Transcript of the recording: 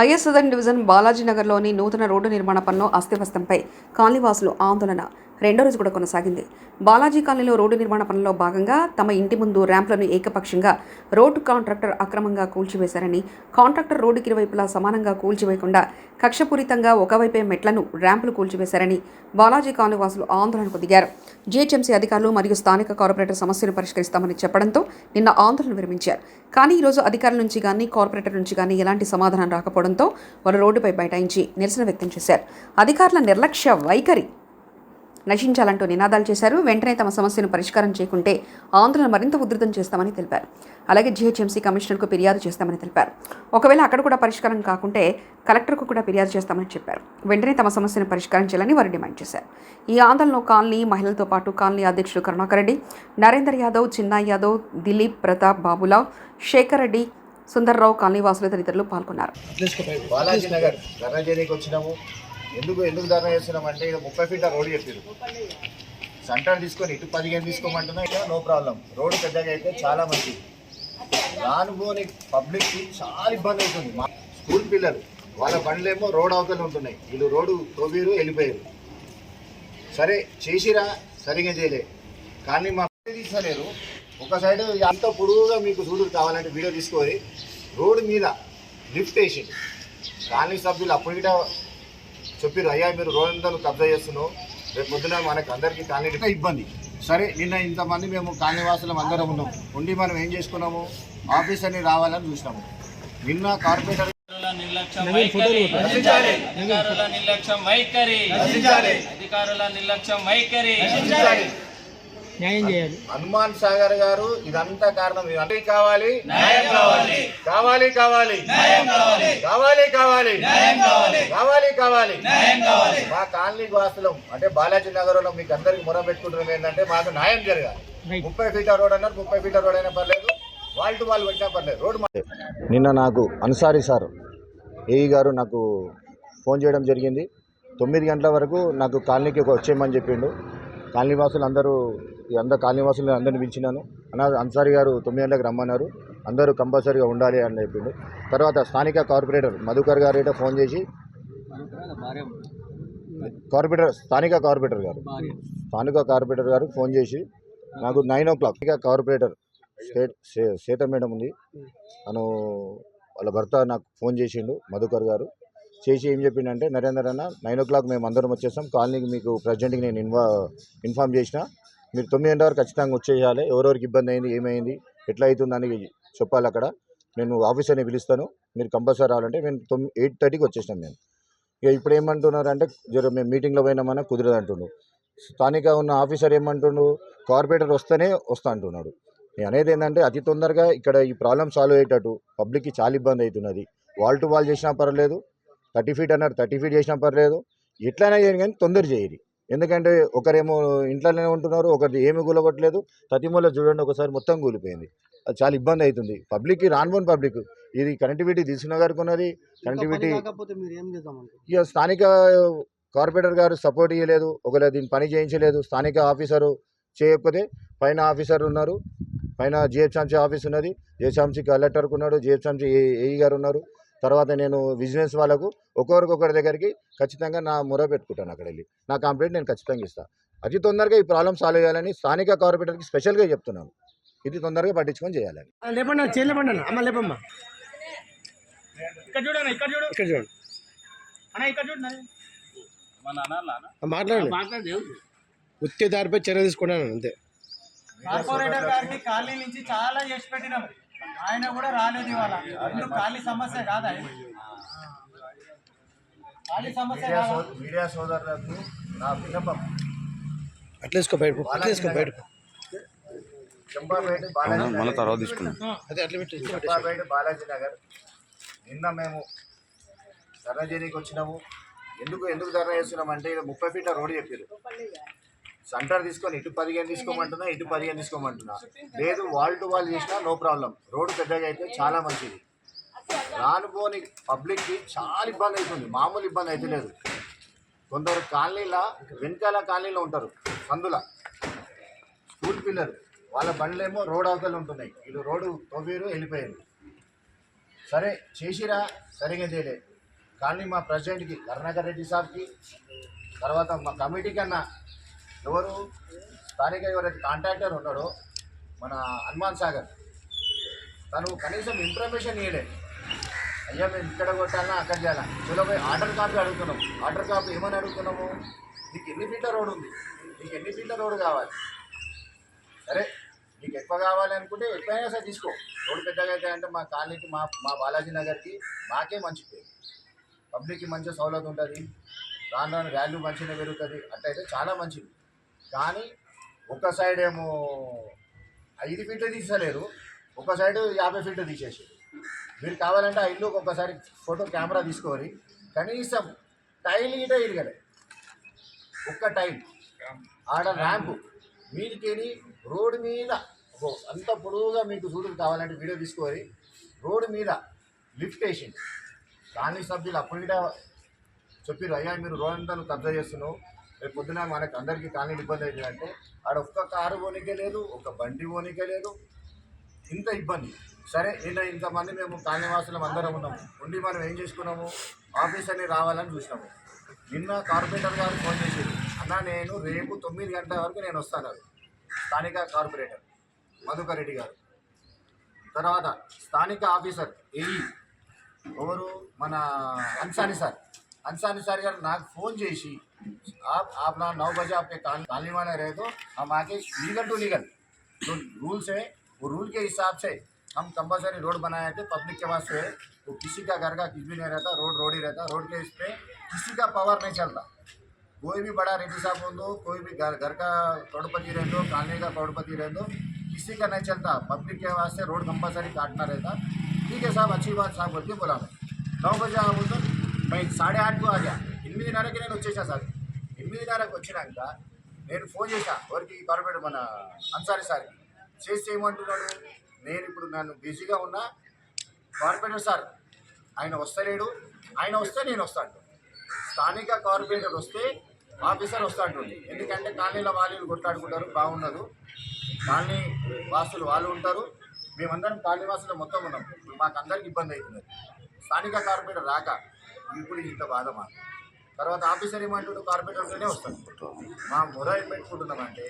Is southern division బాలాజీనగర్లోని నూతన road నిర్మాణ పనులు అస్తవ్యస్తంపై కాలనీవాసులు ఆందోళన. రెండో రోజు కూడా కొనసాగింది. బాలాజీ కాలనీలో రోడ్డు నిర్మాణ పనుల్లో భాగంగా తమ ఇంటి ముందు ర్యాంప్లను ఏకపక్షంగా రోడ్డు కాంట్రాక్టర్ అక్రమంగా కూల్చివేశారని కాంట్రాక్టర్ రోడ్డుకి ఇరువైపులా సమానంగా కూల్చివేయకుండా కక్షపూరితంగా ఒకవైపే మెట్లను ర్యాంపులు కూల్చివేశారని బాలాజీ కాలనీ వాసులు ఆందోళనకు దిగారు. జీహెచ్ఎంసీ అధికారులు మరియు స్థానిక కార్పొరేటర్ సమస్యను పరిష్కరిస్తామని చెప్పడంతో నిన్న ఆందోళన విరమించారు. కానీ ఈరోజు అధికారుల నుంచి కానీ కార్పొరేటర్ నుంచి కానీ ఎలాంటి సమాధానం రాకపోవడంతో వారు రోడ్డుపై బైఠాయించి నిరసన వ్యక్తం చేశారు. అధికారుల నిర్లక్ష్య వైఖరి నశించాలంటూ నినాదాలు చేశారు. వెంటనే తమ సమస్యను పరిష్కారం చేయకుంటే ఆందోళన మరింత ఉధృతం చేస్తామని తెలిపారు. అలాగే జీహెచ్ఎంసీ కమిషనర్కు ఫిర్యాదు చేస్తామని తెలిపారు. ఒకవేళ అక్కడ కూడా పరిష్కారం కాకుంటే కలెక్టర్కు కూడా ఫిర్యాదు చేస్తామని చెప్పారు. వెంటనే తమ సమస్యను పరిష్కారం చేయాలని వారు డిమాండ్ చేశారు. ఈ ఆందోళనలో కాలనీ మహిళలతో పాటు కాలనీ అధ్యక్షుడు కరుణాకర్ రెడ్డి నరేందర్ యాదవ్ చిన్నా యాదవ్ దిలీప్ ప్రతాప్ బాబులావ్ శేఖర్ రెడ్డి సుందర్రావు కాలనీ వాసులు తదితరులు పాల్గొన్నారు. బాలాజీ నగర్ వచ్చినాము. ఎందుకు ఎందుకు ధర్నా చేస్తున్నాం అంటే ముప్పై ఫీట్ల రోడ్డు చెప్పారు సెంటర్ తీసుకొని ఇటు పదిహేను తీసుకోమంటున్నా ఇక్కడ నో ప్రాబ్లం. రోడ్డు పెద్దగా అయితే చాలా మంచిది. రానుపోని పబ్లిక్కి చాలా ఇబ్బంది అవుతుంది. మా స్కూల్ పిల్లలు వాళ్ళ బండ్లేమో రోడ్ అవతలు ఉంటున్నాయి. వీళ్ళు రోడ్డు తోబీరు వెళ్ళిపోయారు. సరే చేసిరా సరిగా చేయలే. కానీ మా తీసలేరు ఒక సైడ్ అంత పొడుగుగా మీకు చూడు కావాలంటే వీడియో తీసుకొని రోడ్డు మీద లిఫ్ట్ వేసి కాలనీ సభ్యులు అప్పుడు కూడా చెప్పారు అయ్యా మీరు రోడ్డు కబ్జా చేస్తున్నావు. రేపు పొద్దున మనకు అందరికీ కాలనీ ఇబ్బంది. సరే నిన్న ఇంతమంది మేము కాలనీవాసులం అందరం ఉన్నాం. ఉండి మనం ఏం చేసుకున్నాము? ఆఫీస్ అని రావాలని చూసినాము. నిన్న కార్పొరేటర్ అధికారుల నిర్లక్ష్యం వైఖరి. అధికారుల నిర్లక్ష్యం వైఖరి. అధికారుల నిర్లక్ష్యం వైఖరి. న్యాయం చేయాలి. హనుమాన్ సాగర్ గారు ఇదంతా కారణం. ఇదంతా కావాలి? న్యాయం కావాలి. కావాలి కావాలి. న్యాయం కావాలి. కావాలి కావాలి. న్యాయం కావాలి. కావాలి కావాలి. న్యాయం కావాలి. మా కాలనీ వాసులం అంటే బాలాజీ నగరంలో మీకు అందరికి మొర పెట్టుకుంటున్నాం ఏంటంటే మాకు న్యాయం జరగాలి. ముప్పై ఫీటర్ రోడ్ అన్నారు ముప్పై ఫీటర్ రోడ్ అయినా పర్లేదు. వాళ్ళు వాళ్ళు పెట్టినా పర్లేదు. రోడ్ నిన్న నాకు అన్సారీ సార్ ఏఈ గారు నాకు ఫోన్ చేయడం జరిగింది. తొమ్మిది గంటల వరకు నాకు కాలనీకి ఒక వచ్చేయమని చెప్పిండు. కాలనీ వాసులు అందరూ అందరు కాలనీ వాసులు అందరిని పిలిచినాను. అన్న అన్సారీ గారు తొమ్మిది గంటలకు రమ్మన్నారు. అందరూ కంపల్సరీగా ఉండాలి అని చెప్పిండు. తర్వాత స్థానిక కార్పొరేటర్ మధుకర్ గారు అయితే ఫోన్ చేసి కార్పొరేటర్ స్థానిక కార్పొరేటర్ గారు. స్థానిక కార్పొరేటర్ గారు ఫోన్ చేసి నాకు నైన్ ఓ క్లాక్ ఇక కార్పొరేటర్ స్టేట్ సే- సీత మేడం ఉంది. తను వాళ్ళ భర్త నాకు ఫోన్ చేసిండు మధుకర్ గారు. చేసి ఏం చెప్పిండంటే నరేందర్ అన్న నైన్ ఓ క్లాక్ మేము అందరం వచ్చేస్తాం కాలనీకి మీకు ప్రజెంట్కి నేను ఇన్వా ఇన్ఫామ్ చేసిన మీరు తొమ్మిది గంటల వరకు ఖచ్చితంగా వచ్చేయాలి. ఎవరెవరికి ఇబ్బంది అయింది ఏమైంది ఎట్లా అవుతుందని చెప్పాలి అక్కడ. నేను ఆఫీసర్ని పిలుస్తాను. మీరు కంపల్సరీ రావాలంటే మేము తొమ్మిది ఎయిట్ థర్టీకి వచ్చేసాం మేము. ఇక ఇప్పుడు ఏమంటున్నారు అంటే జర మేము మీటింగ్లో పోయినామన్నా కుదరదు అంటుండు స్థానిక ఉన్న ఆఫీసర్ ఏమంటుండు కార్పొరేటర్ వస్తేనే వస్తా అంటున్నాడు. నేను అనేది ఏంటంటే అతి తొందరగా ఇక్కడ ఈ ప్రాబ్లం సాల్వ్ అయ్యేటట్టు పబ్లిక్కి చాలా ఇబ్బంది అవుతున్నది. వాల్ టు వాల్ చేసినా పర్లేదు థర్టీ ఫీట్ అన్నారు థర్టీ ఫీట్ చేసినా పర్లేదు. ఎట్లయినా చేయను కానీ తొందర చేయరు ఎందుకంటే ఒకరేమో ఇంట్లోనే ఉంటున్నారు ఒకరిది ఏమి కూలగొట్టలేదు. తతిమూల చూడండి ఒకసారి మొత్తం కూలిపోయింది. అది చాలా ఇబ్బంది అవుతుంది పబ్లిక్కి రానుపోని పబ్లిక్ ఇది కనెక్టివిటీ గారికి ఉన్నది కనెక్టివిటీ ఇక స్థానిక కార్పొరేటర్ గారు సపోర్ట్ ఇవ్వలేదు ఒకవేళ దీన్ని పని చేయించలేదు స్థానిక ఆఫీసరు చేయకపోతే పైన ఆఫీసర్ ఉన్నారు పైన జిహెచ్ఎంసీ ఆఫీస్ ఉన్నది జిహెచ్ఎంసీ కలెక్టర్కి ఉన్నాడు జిహెచ్ఎంసీ ఏఈ గారు ఉన్నారు. తర్వాత నేను విజిలెన్స్ వాళ్ళకు ఒకరికొకరి దగ్గరికి ఖచ్చితంగా నా మొర పెట్టుకుంటాను అక్కడ వెళ్ళి. నా కంప్లైంట్ నేను ఖచ్చితంగా ఇస్తాను అతి తొందరగా ఈ ప్రాబ్లం సాల్వ్ చేయాలని స్థానిక కార్పొరేటర్కి స్పెషల్గా చెప్తున్నాను. ఇది తొందరగా పట్టించుకొని చేయాలని. లేపండి అమ్మ లేపమ్మా. ఇక్కడ చూడన్న ఇక్కడ చూడు. ఇక్కడ చూడండి అన్న ఇక్కడ చూడు మన అనాలా ఆ, మాట్లాడండి. ఉత్తే దారిపై చర్య తీసుకున్నాను అంతే. కార్పొరేటర్ గారికి ఖాళీ నుంచి చాలా చేసి పెట్టినాం. ఆయన కూడా రాలేదు ఇవాళ. ఎందుకు? ఖాళీ సమస్య కాదా? ఖాళీ సమస్య మీడియా సోదరులకు నా విన్నపం. అట్లేసుకో బయట అట్లేసుకో బయట చెంపాపేట బాలాజీ మళ్ళీ తర్వాత తీసుకున్నాం అదే అట్లా పెట్టి చెంపాపేట బాలాజీ నగర్. నిన్న మేము ధర్నా చేయడానికి వచ్చినాము. ఎందుకు ఎందుకు ధర్నా చేస్తున్నాం అంటే ఇక్కడ ముప్పై ఫీట్ల రోడ్డు చెప్పారు సెంటర్ తీసుకొని ఇటు పదిహేను తీసుకోమంటున్నా ఇటు పదిహేను తీసుకోమంటున్నా. లేదు వాల్ టు వాల్ చేసినా నో ప్రాబ్లం రోడ్డు పెద్దగా అయితే చాలా మంచిది. రానుపోని పబ్లిక్కి చాలా ఇబ్బంది అవుతుంది. మామూలు ఇబ్బంది అయితే లేదు. కొందరు కాలనీల వెనకాల కాలనీలో ఉంటారు. సందుల. స్కూల్ పిల్లలు. వాళ్ళ బండ్లేమో రోడ్ అవతలు ఉంటున్నాయి. వీళ్ళు రోడ్డు తోబీరు వెళ్ళిపోయారు. సరే చేసిరా? సరిగా చేయలేదు కానీ మా ప్రెసిడెంట్కి కరుణాకర్ రెడ్డి సాబ్కి తర్వాత మా కమిటీ కన్నా ఎవరు? స్థానిక ఎవరైతే కాంట్రాక్టర్ ఉన్నాడో మన హనుమాన్ సాగర్. తను కనీసం ఇన్ఫర్మేషన్ ఇవ్వలే అయ్యా మేము ఇక్కడ కొట్టాలన్నా అక్కడ చేయాలా? ఇందులో పోయి ఆర్డర్ కాపీ అడుగుతున్నాం. ఆర్డర్ కాపీ ఏమని అడుగుతున్నాము? నీకు ఎన్ని ఫీట్ల రోడ్ ఉంది? నీకు ఎన్ని ఫీట్ల రోడ్ కావాలి? సరే నీకు ఎక్కువ కావాలి అనుకుంటే ఎక్కువైనా సరే తీసుకో. రోడ్డు పెద్దగా అయితే అంటే మా కాలనీకి మా మా బాలాజీ నగర్కి మాకే మంచి పేరు. పబ్లిక్కి మంచి సౌలభ్యం ఉంటుంది. రాను రాను వాల్యూ మంచిగా పెరుగుతుంది. అట్లయితే చాలా మంచిది. కానీ ఒక సైడ్ ఏమో ఐదు ఫీట్లు తీసలేదు ఒక సైడ్ యాభై ఫీట్లు తీసేసి. మీరు కావాలంటే ఆ ఇల్లు ఒక్కొక్కసారి ఫోటో కెమెరా తీసుకోవాలి కనీసం టైల్ గిట ఇరగలే ఒక్క టైల్ ఆడ ర్యాంపు మీదికెళ్ళి రోడ్డు మీద ఓ అంత పొడవుగా మీకు చూడు కావాలంటే వీడియో తీసుకోవాలి రోడ్డు మీద లిఫ్ట్ వేసింది కాలనీ సభ్యులు అప్పుడు కూడా చెప్పారు అయ్యా మీరు రోడ్ అంతా కబ్జా చేస్తున్నావు రేపు పొద్దున మనకు అందరికీ కానీ ఇబ్బంది అవుతుంది అంటే ఆడ ఒక్క కారు పోనీకే లేదు ఒక బండి పోనీకే లేదు. ఇంత ఇబ్బంది. సరే నిన్న ఇంతమంది మేము కాలనీవాసులం అందరం ఉన్నాము ఉండి మనం ఏం చేసుకున్నాము? ఆఫీసర్ని రావాలని చూసినాము. నిన్న కార్పొరేటర్ గారు ఫోన్ చేసేది అన్న నేను రేపు తొమ్మిది గంటల వరకు నేను వస్తాను స్థానిక కార్పొరేటర్ మధుకర్ రెడ్డి గారు. తర్వాత స్థానిక ఆఫీసర్ ఏఈ ఎవరు? మన అన్సాని సార్. अनसानी सर यार నాకు ఫోన్ చేసి आप आप ना नौ बजे आपके कान कानली वाले रहे तो हम आके लीगल टू लीगल जो रूल्स है वो रूल के हिसाब से हम कंपलसरी रोड बनाए थे पब्लिक के पास है वो किसी का घर का कुछ भी नहीं रहता रोड रोड ही रहता रोड के इस पे किसी का पावर नहीं चलता कोई भी बड़ा रेड्डी साहब हो दो कोई भी घर घर का करोड़पति रह दो कालनी का करोड़पति रह दो किसी का नहीं चलता पब्लिक के वास्ते रोड कंपलसरी काटना रहता ठीक है साहब अच्छी बात साहब बोल के बोला मैं नौ बजे आ बोलते मैं साढ़े आठ को आ गया ఎనిమిదిన్నరకి నేను వచ్చేసా సార్ ఎనిమిదిన్నరకు వచ్చినాక నేను ఫోన్ చేశా ఎవరికి కార్పొరేట్ మన అన్సారీ సార్కి చేస్తే ఏమంటున్నాడు నేను ఇప్పుడు నన్ను బిజీగా ఉన్నా కార్పొరేటర్ సార్ ఆయన వస్తలేడు ఆయన వస్తే నేను వస్తాను స్థానిక కార్పొరేటర్ వస్తే ఆఫీసర్ వస్తాడు ఎందుకంటే కాలనీలో వాళ్ళు కొట్లాడుకుంటారు బాగున్నదు కాలనీ వాసులు వాళ్ళు ఉంటారు మేమందరం కాలనీ వాసులు మొత్తం ఉన్నాం ఇప్పుడు మాకు అందరికి ఇబ్బంది అవుతుంది స్థానిక కార్పొరేటర్ రాక ఇప్పుడు ఇంత బాధ మాకు. తర్వాత ఆఫీసర్ ఏమంటాడు కార్పొరేటర్ వస్తాడు మా మొర పెట్టుకుంటున్నామంటే